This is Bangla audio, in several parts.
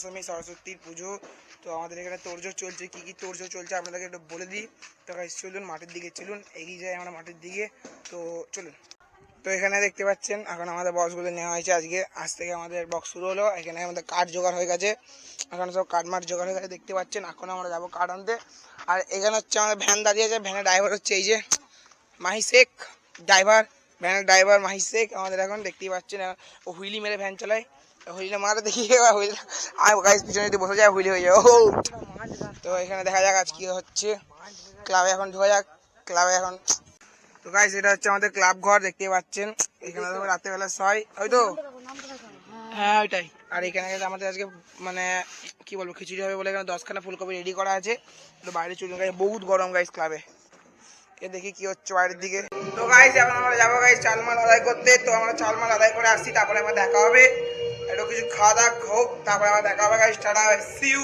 দশমী সরস্বতীর পুজো। তো আমাদের এখানে তোড়জোড় চলছে। কি কি তোড়জোড় চলছে আপনাদেরকে একটু বলে দিই। তো চলুন, মাঠের দিকে চলুন। এগিয়ে যাই আমরা মাঠের দিকে। তো চলুন। তো এখানে দেখতে পাচ্ছেন, এখন আমাদের বক্সগুলো নেওয়া হয়েছে আজকে। আজ থেকে আমাদের বক্স শুরু হলো। এখানে আমাদের কাঠ জোগাড় হয়ে গেছে। এখন সব কাঠ মাঠ জোগাড় হয়ে গেছে, দেখতে পাচ্ছেন। এখন আমরা যাব কাঠ আনতে। আর এখানে হচ্ছে আমাদের ভ্যান দাঁড়িয়ে আছে। ভ্যানের ড্রাইভার হচ্ছে এই যে মাহি শেখ। ড্রাইভার ভ্যানের ড্রাইভার মাহি শেখ। আমাদের এখন দেখতেই পাচ্ছেন ও হুইলি মেরে ভ্যান চালায়। হুইলি মারে দেখি এবার হুইলি আর গাইস যদি বসে যায় হয়ে ও, তো এখানে দেখা যাক আজ কি হচ্ছে। ক্লাবে এখন যাক, ক্লাবে এখন তো গাইস এটা হচ্ছে আমাদের ক্লাব ঘর দেখতে পাচ্ছেন। এখানে তো রাত্রেবেলা হ্যাঁ ওইটাই। আর এখানে আমাদের আজকে মানে কি বলব, খিচুড়ি হবে বলে এখানে দশখানা ফুলকপি রেডি করা আছে। তো বাইরে চলুন গাইস বহুত গরম গাইস ক্লাবে। এ দেখি কি হচ্ছে বাইরের দিকে। তো গাইস এখন আমরা যাব গাইস চালমাল আদায় করতে। তো আমরা চালমাল আদায় করে আসছি, তারপরে আমার দেখা হবে। একটু কিছু খাওয়া দাওয়া হোক তারপরে আবার দেখা হবে। গাইস টাটা সিউ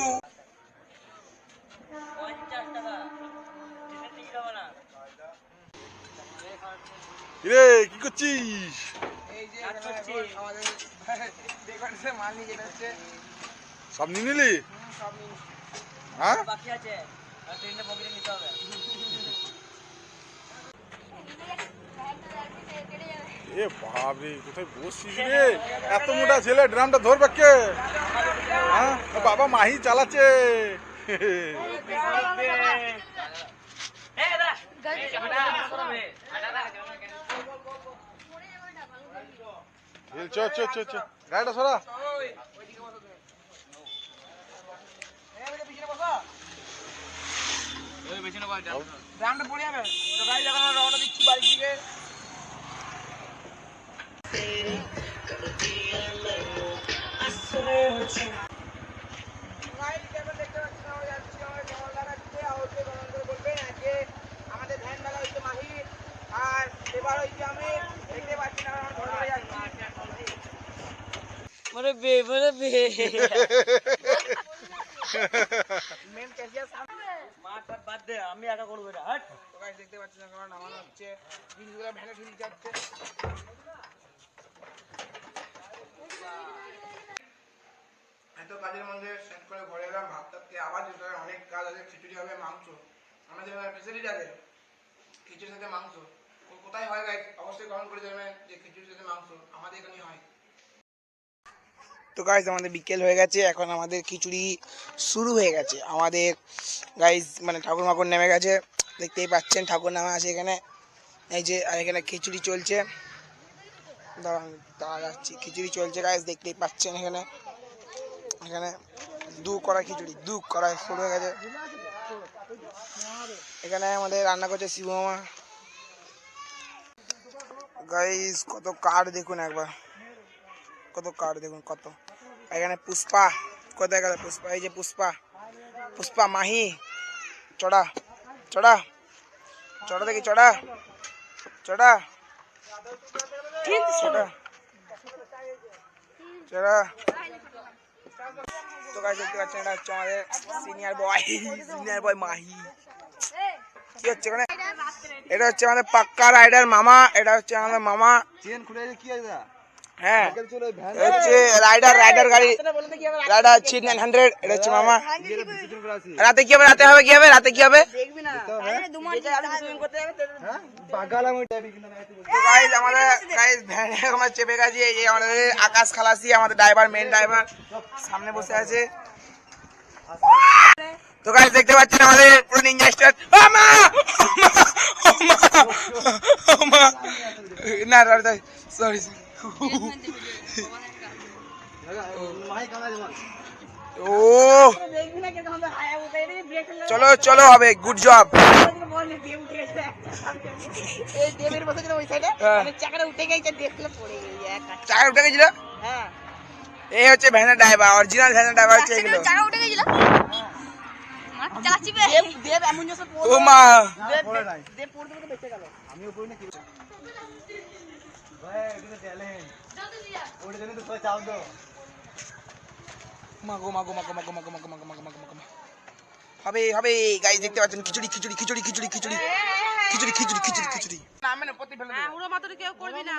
রে কি করছিস? এই যে আমাদের ডেকোরেশন মাল নিয়ে সব নিয়ে নিলি হ্যাঁ? বাকি আছে। নিতে হবে। এ বাবরে কোথায় বসছিস রে? এত মোটা ছেলে ড্রামটা ধরবে কে হ্যাঁ ও বাবা মাহি চালাচ্ছে। চ চ চ চ। গাড়িটা সরা। ড্রামটা পড়ে যাবে। তো গাড়ি যখন রওনা দিচ্ছি বাড়ির দিকে। করে যাচ্ছি মরে বে মরে বে। মেন ক্যাশিয়ার সামনে মাঠ বাদ দে আমি একা করব এটা হাট তো গাইস দেখতে পাচ্ছেন এখন নামানো হচ্ছে জিনিসগুলো ভ্যানে ঠুলি যাচ্ছে এত কাজের মধ্যে সেট করে ঘরে এলাম ভাত খেয়ে আবার যেটা অনেক কাজ আছে, খিচুড়ি হবে, মাংস। আমাদের ফেসিলিটি আছে খিচুড়ির সাথে মাংস। কোথায় হয় গাইস অবশ্যই কমেন্ট করে জানাবেন যে খিচুড়ির সাথে মাংস আমাদের এখানেই হয়। তো গাইজ আমাদের বিকেল হয়ে গেছে, এখন আমাদের খিচুড়ি শুরু হয়ে গেছে। আমাদের গাইজ মানে ঠাকুর মাকুর নেমে গেছে। দেখতেই পাচ্ছেন, ঠাকুর নামে আছে এখানে। এই যে, আর এখানে খিচুড়ি চলছে। দাঁড়ান দাঁড়া যাচ্ছি খিচুড়ি চলছে গাইজ দেখতেই পাচ্ছেন এখানে। এখানে দু কড়াই খিচুড়ি দু কড়াই শুরু হয়ে গেছে। এখানে আমাদের রান্না করছে শিব মামা। গাইজ কত কাঠ দেখুন একবার। কত কাঠ দেখুন কত। এখানে পুষ্পা কোথায় গেল পুষ্পা? এই যে পুষ্পা। পুষ্পা মাহি চড়া চড়া। চড়া দেখি চড়া। চড়া। চড়া। চড়া। তো গাছ দেখতে পাচ্ছেন, এটা হচ্ছে আমাদের senior boy senior boy Mahi. কি হচ্ছে এখানে? এটা হচ্ছে আমাদের পাক্কা রাইডার মামা, এটা হচ্ছে আমাদের মামা। চেন খুলে কি আছে হ্যাঁ। হচ্ছে রাইডার রাইডার গাড়ি। রাইডার হচ্ছে নাইন হান্ড্রেড এটা হচ্ছে মামা। রাতে কি হবে? রাতে হবে কি হবে? রাতে কি হবে? আমাদের আমরা চেপে গেছি এই আমাদের আকাশ খালাসি আমাদের ড্রাইভার মেন ড্রাইভার সামনে বসে আছে। তো গাইজ দেখতে পাচ্ছেন আমাদের পুরো নিঞ্জা স্টার না সরি ও চলো চলো হবে গুড জব চাকা উঠে গেছিল? এই হচ্ছে ভ্যানের ড্রাইভার অরিজিনাল ভ্যানের ড্রাইভার হচ্ছে এগুলো। চাকা উঠে গেছিল। ও মা আমিও পড়ি না কি ভাই এটা ট্যালেন্ট ওটা জানি তো সবাই চাপ দাও মাগো মাগো মাগো মাগো মাগো মাগো মাগো মাগো মাগো মাগো। হবে হবে গাইস দেখতে পাচ্ছেন খিচুড়ি খিচুড়ি খিচুড়ি খিচুড়ি খিচুড়ি। খিচুড়ি খিচুড়ি খিচুড়ি খিচুড়ি। নামে না প্রতি ফেলে দেবো। উড়ো মাত্র কেউ করবি না।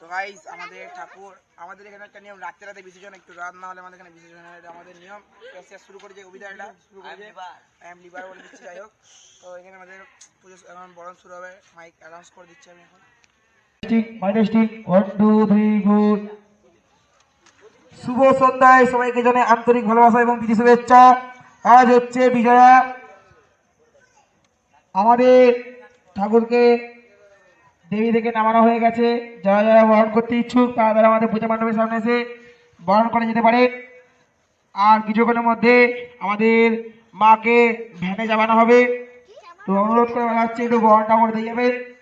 তো গাইস আমাদের ঠাকুর আমাদের এখানে একটা নিয়ম রাত্রে রাতে বিসর্জন একটু রাত না হলে আমাদের এখানে বিসর্জন হয় আমাদের নিয়ম। শুরু করেছে অভিধানটা। শুরু আমি করেছে আই লিভার বলে দিচ্ছি যাই হোক। তো এখানে আমাদের পুজো এখন বরণ শুরু হবে। মাইক অ্যানাউন্স করে দিচ্ছি আমি এখন। শুভ সন্ধ্যায় সবাইকে জানাই আন্তরিক ভালোবাসা এবং প্রীতি শুভেচ্ছা। আজ হচ্ছে বিজয়া। আমাদের ঠাকুরকে দেবী থেকে নামানো হয়ে গেছে। যারা যারা বরণ করতে ইচ্ছুক, তারা তারা আমাদের পূজা মণ্ডপের সামনে এসে বরণ করে যেতে পারে। আর কিছুক্ষণের মধ্যে আমাদের মাকে ভ্যানে যাবানো হবে। তো অনুরোধ করে বলা হচ্ছে, একটু বরণটা করে দিয়ে যাবেন।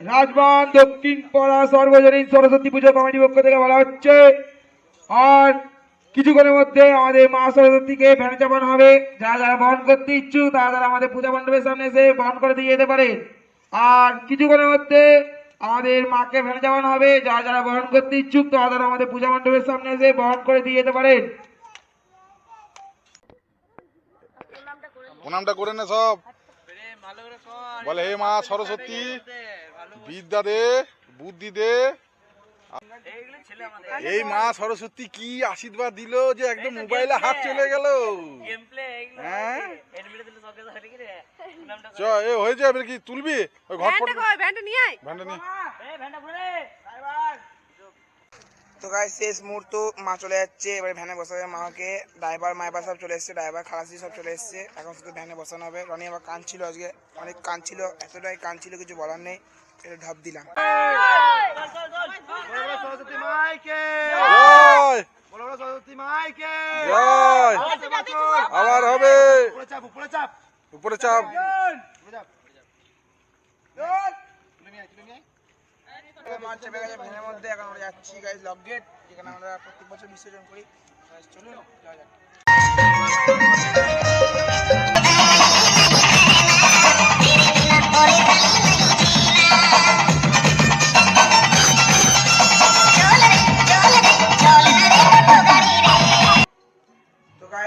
রাজবান দক্ষিণ পাড়া সর্বজনীন সরস্বতী পুজো কমিটির পক্ষ থেকে বলা হচ্ছে, আর কিছুক্ষণের মধ্যে আমাদের মা সরস্বতীকে ভ্যানে চাপানো হবে। যারা যারা বহন করতে ইচ্ছুক, তারা তারা আমাদের পূজা মণ্ডপের সামনে এসে বহন করে দিয়ে যেতে পারে আর কিছুক্ষণের মধ্যে আমাদের মাকে ভ্যানে চাপানো হবে। যারা যারা বহন করতে ইচ্ছুক, তারা তারা আমাদের পূজা মণ্ডপের সামনে এসে বহন করে দিয়ে যেতে পারেন। প্রণামটা করে সব। বলে, হে মা সরস্বতী। বিদ্যা দে বুদ্ধি দে। এইগুলো ছেলে আমাদের। এই মা সরস্বতী কি আশীর্বাদ দিল যে একদম মোবাইলে হাত চলে গেল? হ্যাঁ? চ এ হয়ে যাবে কি তুলবি? ওই ঘর ফট নিয়ে আয়। ভ্যানটা নিয়ে এই ভ্যানটা ঘুরে। তো গাইস শেষ মুহূর্ত মা চলে যাচ্ছে। এবারে ভ্যানে বসাবে মাকে। ড্রাইভার মাইবার সব চলে এসছে। ড্রাইভার খালাসি সব চলে এসছে। এখন শুধু ভ্যানে বসানো হবে। রনি আবার কাঁদছিল আজকে। অনেক কাঁদছিল। এতটাই কাঁদছিল কিছু বলার নেই। এটা ঢপ দিলাম। আবার হবে। উপরে চাপ। গেছে ভ্যানের মধ্যে। এখন আমরা যাচ্ছি গাইস লক গেট যেখানে আমরা প্রত্যেক বছর বিসর্জন করি। চলুন যাওয়া যাক।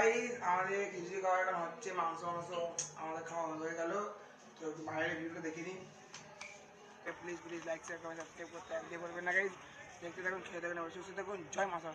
তো গাইস আমাদের খিচুড়ি খাওয়াটা হচ্ছে মাংস মাংস আমাদের খাওয়া হয়ে গেল। তো একটু বাইরের ভিডিওটা দেখে নিন please please like share comment subscribe করতে একদম বলবেন না গাইজ দেখতে থাকুন, খেয়ে থাকুন, অবশ্যই থাকুন। জয় মাসা